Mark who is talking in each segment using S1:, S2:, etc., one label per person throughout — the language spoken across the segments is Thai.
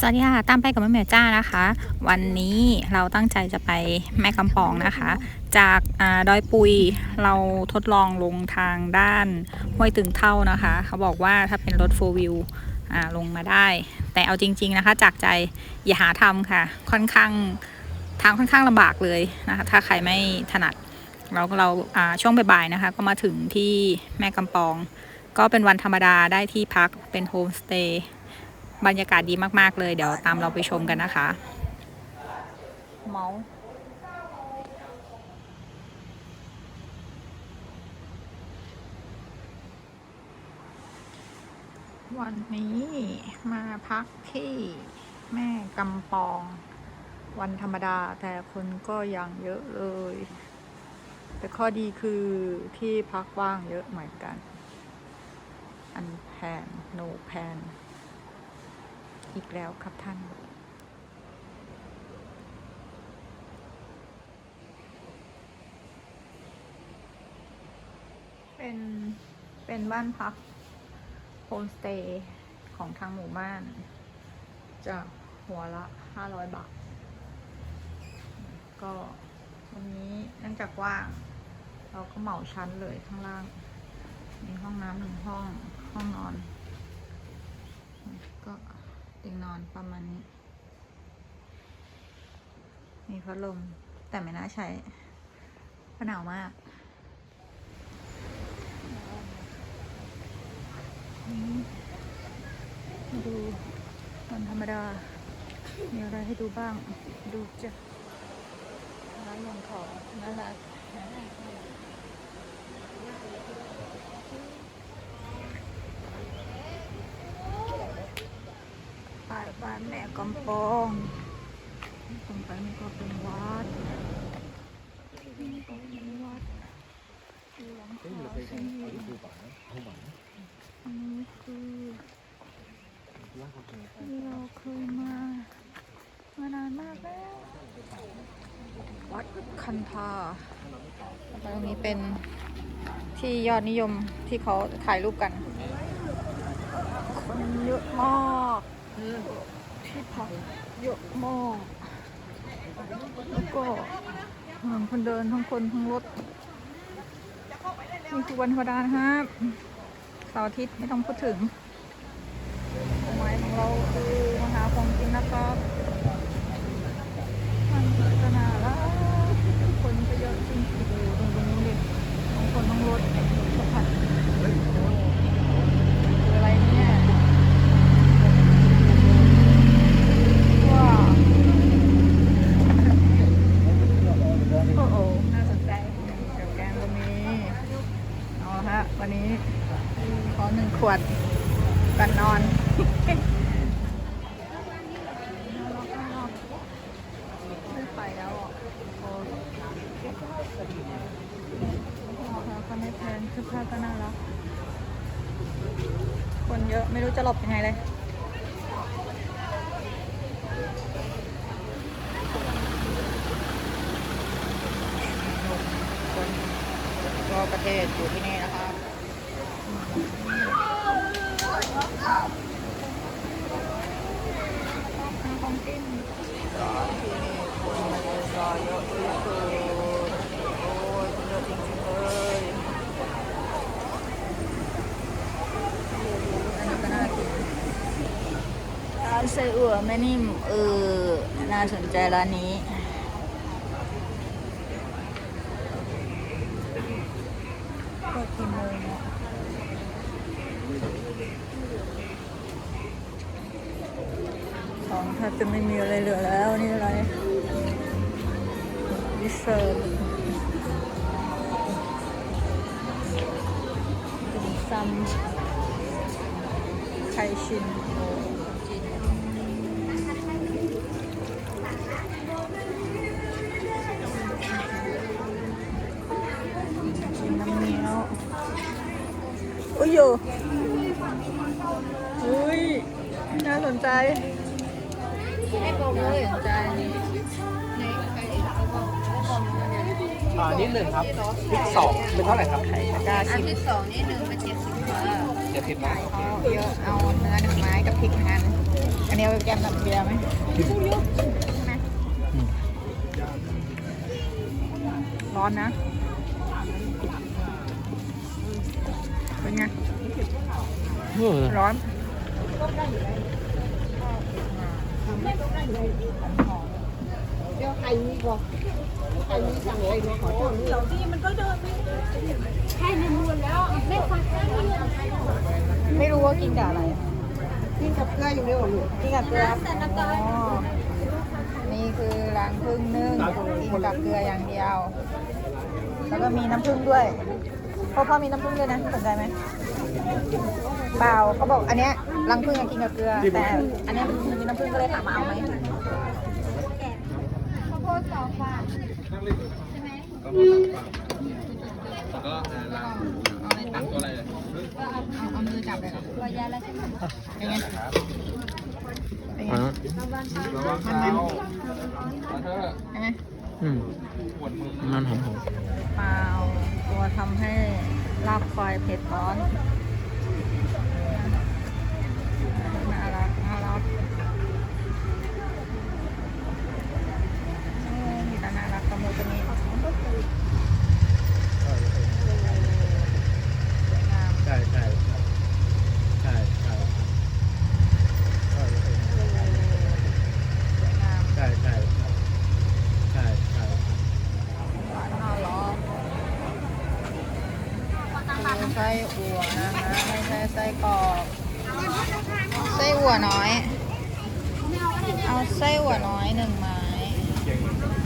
S1: สวัสดีค่ะ ตามไปกับแม่แม่จ้านะคะ วันนี้เราตั้งใจจะไปแม่กำปองนะคะ จากอาดอยปุยเราทดลองลงทางด้านห้วยตึงเท่านะคะ เขาบอกว่าถ้าเป็นรถ4 wheel อ่าลงมาได้ แต่เอาจริง ๆนะคะ จากใจอย่าหาทำค่ะ ค่อนข้างทางค่อนข้างลำบากเลยนะคะ ถ้าใครไม่ถนัด เราเราาช่วงบ่ายๆนะคะ ก็มาถึงที่แม่กำปอง ก็เป็นวันธรรมดาได้ที่พักเป็นโฮมสเตย์ บรรยากาศดีมาก ๆ เลย เดี๋ยวตามเราไปชมกันนะคะ เมาวันนี้มาพักที่แม่กำปอง วันธรรมดาแต่คนก็ยังเยอะเลย แต่ข้อดีคือที่พักว่างเยอะเหมือนกัน อันแพนโนแพน อีกแล้วครับท่านเป็น เป็นบ้านพักโฮมสเตย์ของทางหมู่บ้านจะหัวละห้าร้อยบาท ก็วันนี้เนื่องจากว่าเราก็เหมาชั้นเลยข้างล่าง มีห้องน้ำหนึ่งห้อง ห้องนอน ยงนอนประมาณนี้ มีพัดลม แต่ไม่น่าใช้เพราะหนาวมากมาดูวันธรรมดา มีอะไรให้ดูบ้าง ดูจ้ะร้านรองของน่ารักป้าย บ้านแม่กำปองตรงไปนี่ก็เป็นวัดนี่ก็เป็นวัดหลังคาสิอันนี้คือที่เราเคยมามานานมากแล้ววัดคันธาตรงนี้เป็นที่ยอดนิยมที่เขาถ่ายรูปกัน คนเยอะมาก ที่พักเยอะมากแล้วก็ทั้งคนเดินทั้งคนทั้งรถนี่คือวันธรรมดานะครับเสาร์อาทิตย์ไม่ต้องพูดถึงหมายของเราคือมาหาของกินนะครับมันก็น่ารักคนก็เยอะจริงๆดูตรงตรงนู้นดิทั้งคนทั้งรถสัมผัสคืออะไรเนี่ย ว้าวโอ้โห น่าสนใจเดี๋ยวแกงก็มีเอาละฮะ วันนี้ ขอหนึ่งขวดกันนอนไม่ไปแล้วอะโอ้เอาละก็ไม่แพงคือผ้าก็น่ารักคนเยอะไม่รู้จะหลบยังไงเลยคนทั่วประเทศอยู่ที่นี่นะครับของกินที่นี่คนมาเดินรอเยอะที่สุดโอ้ยคนเยอะจริงๆเลยอันนี้ก็น่ากินร้านไส้อั่วแม่นิ่มเออ น่าสนใจร้านนี้กี่โมงอะของแทบจะไม่มีอะไรเหลือแล้วนี่อะไรดิเซอร์ติ่มซำไข่ชินโอ้น อุ้ยอยู่อุ้ยน่าสนใจ
S2: ให้โปรโมท
S1: สนใจ
S3: อ่านิดหนึ่งครับพริกสองเป็นเท่าไหร่ครับ
S1: ไข่ตะกร้า
S2: อั
S1: ชิ
S2: น
S1: ม
S2: ที่สองนี่หนึ่งเป็นเจ็ดสิบค่ะ
S3: เจ็จะเผ็ดน้อยโอเค
S1: เอาเยอะเอาเนื้อหนึ่งไม้กับพริกหนึ่งอันอันนี้เอาไปแกมกับเบียร์ไหมร้อนนะ ร้อน
S2: เดี๋ยวใครมีก่อนใครมีสั่งเลยขอโทษนี่เราที่มันก็เดินใช่มันวนแล้วไม่ฟัง
S1: ไม่รู้ว่ากินกับอะไร
S2: กินกับเกลืออยู่เดียวลูก
S1: กินกับเกลืออ๋อนี่คือรังพึ่งนึ่งกินกับเกลืออย่างเดียว แล้วก็มีน้ำผึ้งด้วยพ่อพ่อมีน้ำผึ้งด้วยนะสนใจไหม เปล่าเขาบอกอันเนี้ยรังผึ้งอะกินกับเกลือ แต่อันเนี้ยมันมีน้ำผึ้งก็เลยถามมาเอาไหม
S2: ข้าวโพดสองฝา
S3: แล้วก็ล้างตั้งตัวอะไรเลย
S1: เอาเอามือจับเลยเหรอ
S2: ตัวยาแล้วใช่ไหม
S1: เป็นไงเป็นไง
S3: อ่า
S1: มันมัน
S3: แล้วถ้า
S1: ใช่ไหม
S3: อืมปวดมือมันหอมหอม
S1: เปล่าตัวทำให้ลาบควายเผ็ดร้อนน่ารักน่ารักเออมีแต่น่ารักตะมูตะมีสวยงาม
S3: ใช่ใช่ใช่ใช่
S1: สวยงาม
S3: ใช่ใช่ใช่ใช่
S1: หวานน่าร้อนคือไส้อั่วนะคะ ไม่ใช่ไส้กรอกไส้อั่วน้อย เอาไส้อั่วน้อยหนึ่งไม้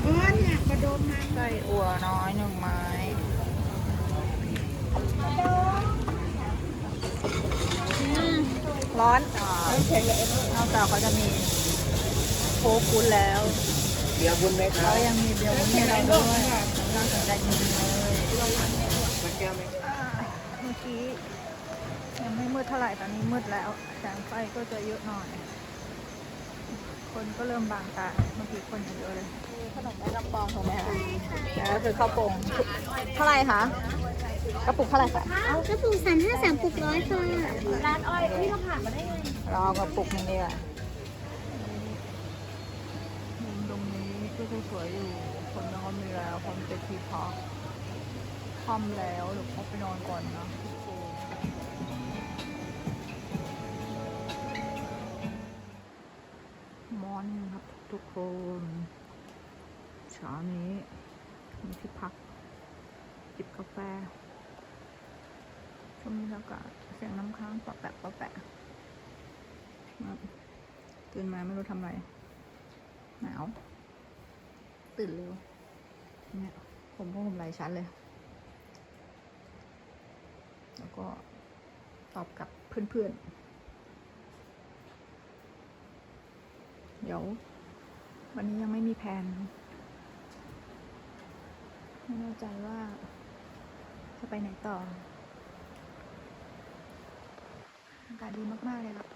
S2: เออเนี่ยกระดม
S1: ไส้อั่วน้อยหนึ่งไม้ ร้อนนอกจากเขาจะมีโค้กคุณแล้ว
S3: เบียร์บุญไหมครั
S1: เขา
S3: บ
S1: ยังมีเบียร์วุ้นให้เราด้วยน่าสนใจจริงๆเลย
S3: มาแก้วไหม
S1: อ่า เมื่อกี้ ยังไม่มืดเท่าไหร่ตอนนี้มืดแล้วแสงไฟก็จะเยอะหน่อย คนก็เริ่มบางตาเมื่อกี้คนยังเยอะเลยขนมแม่กำปองถูกไหมคะแล้วคือข้าวโป่งเท่าไหร่คะกระปุกเท่าไหร่คะ
S2: เอากระปุกสามห้าสามปุกร้อยค่ะร้านอ้อยนี่เราผ่านมาได้ไง
S1: เราเอากระปุกหนึงดีกว่ามุมตรงนี้ก็จะสวยอยู่ คนนอนมีแล้วคนเป็นที่พัก ค่ำแล้วเดี๋ยวเขาไปนอนก่อนนะมอนครับทุกคนเช้านี้มีที่พัก จิบกาแฟชมบรรยากาศเสียงน้ำค้างปะแปะปะแปะตื่นมาไม่รู้ทำอะไร หนาว ตื่นเร็วเนี่ยผมก็ผมหลายชั้นเลย แล้วก็ตอบกับเพื่อนๆ เดี๋ยว วันนี้ยังไม่มีแผนไม่แน่ใจว่า จะไปไหนต่อ อากาศดีมาก ๆ เลยครับ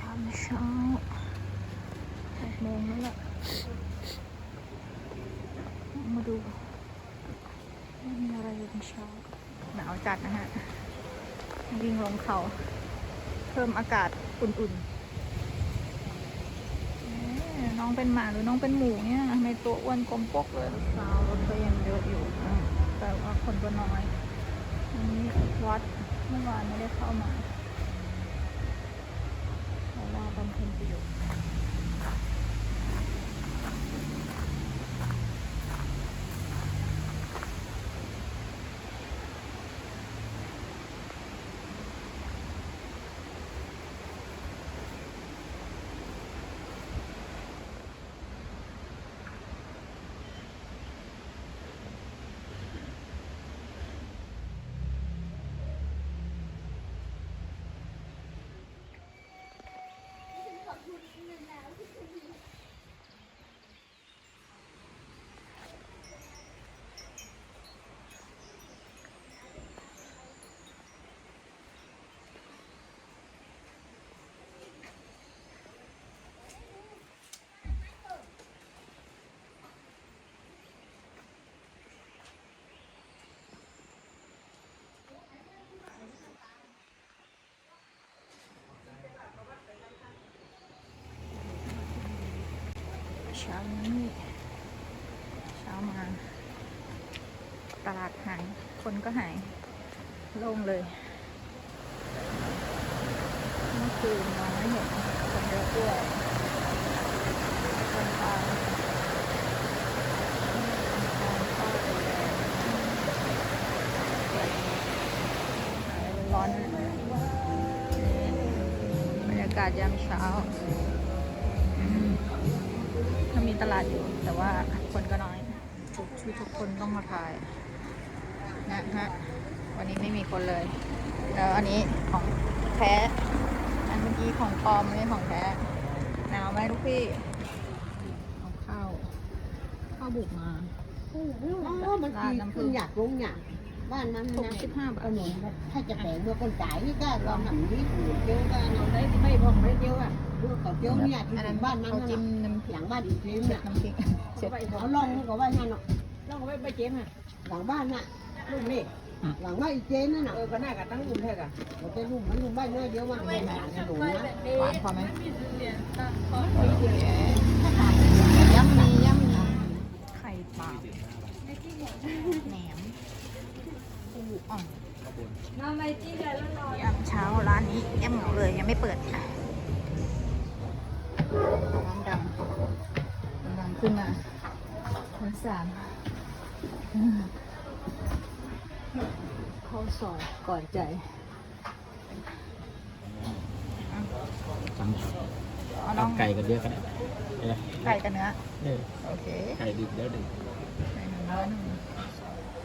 S1: ยามเช้าหกโมงแล้วแหละมาดู มีอะไรอยู่ตอนเช้าหนาวจัดนะฮะวิ่งลงเขา เพิ่มอากาศอุ่นๆน้องเป็นหมาหรือน้องเป็นหมูเนี่ยทำไมตัวอ้วนกลมปกเลยเช้ารถก็ยังเยอะอยู่ แต่ว่าคนก็น้อยอันนี้วัดเมื่อวานไม่ได้เข้ามาเพราะว่าบำเพ็ญประโยชน์ ช้านี้เช้ามา ตลาดหาย คนก็หาย โล่งเลย เมื่อคืนมองไม่เห็นคนเยอะด้วยคนตายร้อนบรรยากาศยามเช้า ตลาดอยู่ แต่ว่าคนก็น้อยทุกที่ทุกคนต้องมาถ่ายนะฮะวันนี้ไม่มีคนเลยแล้วอันนี้ของแท้ อันเมื่อกี้ของปลอมไม่ใช่ของแท้หนาวไหมลูกพี่เอาข้าวข้าวบุกมา
S2: อ๋อมันกินคุณอยากลงเนี่ยบ้านนั้น
S1: ถุง
S2: นะ
S1: สิบห้าบา
S2: ข
S1: ท
S2: นมถ้าจะแต่เมื่อคนจ่ายนี่ก็ลองทำนี้เจียวกันเอาได้ไม่บอกไม่เจียวอะดูกับเจียวเนี่ยที่ถึงบ้านนั้น
S1: เขาจิ้
S2: นะ
S1: มน้ำพริ
S2: ห
S1: ก
S2: ลังบ้านอีกทีม
S1: เช็
S2: เนี่
S1: ด
S2: ย
S1: น้ำพริกเช็ด
S2: เขาลองก็ว่านั่นเนาะลองไว้ไปเจ๊งอะหลังบ้านน่ะลูกนี่หลังบ้านอีเจ๊นั่นน่ะเออก็น่ากับตั้งรุ่นแท้กันเราจะรุ่นมันรุ่นบ้านน้อยเดียวมันไม่หนาขนมนะ
S1: หวานพอไหม
S2: ถ้าขาดย่ำมีย่ำมี
S1: ไข่ปลาแหนมปูอ่องยามเช้าร้านนี้ยังเหงาเลยยังไม่เปิดร้าามเข้าซอยก่อนใจ
S3: สั่ง
S1: เอาน้
S3: เอา
S1: อง
S3: ไก่กันเยอะกันได้เออ
S1: ไก่กับเนื้อ
S3: เออ
S1: โอเค
S3: ไก่ดิบแล้วดิบ
S1: ไก่หนึ่งเนื้อหนึ่ง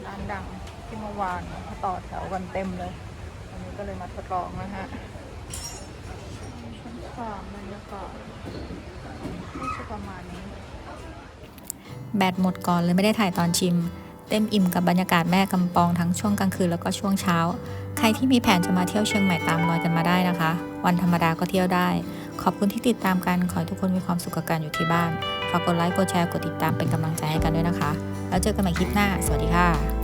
S1: ร้านดังที่เมื่อวานเขาต่อแถวกันเต็มเลยวันนี้ก็เลยมาทดลองนะฮะชั้นสามบรรยากาศก็จะประมาณนี้ แบตหมดก่อนเลยไม่ได้ถ่ายตอนชิม เต็มอิ่มกับบรรยากาศแม่กำปองทั้งช่วงกลางคืนแล้วก็ช่วงเช้า ใครที่มีแผนจะมาเที่ยวเชียงใหม่ตามรอยกันมาได้นะคะ วันธรรมดาก็เที่ยวได้ ขอบคุณที่ติดตามกันขอให้ทุกคนมีความสุขกับการอยู่ที่บ้านฝากกดไลค์กดแชร์กดติดตามเป็นกำลังใจให้กันด้วยนะคะ แล้วเจอกันใหม่คลิปหน้า สวัสดีค่ะ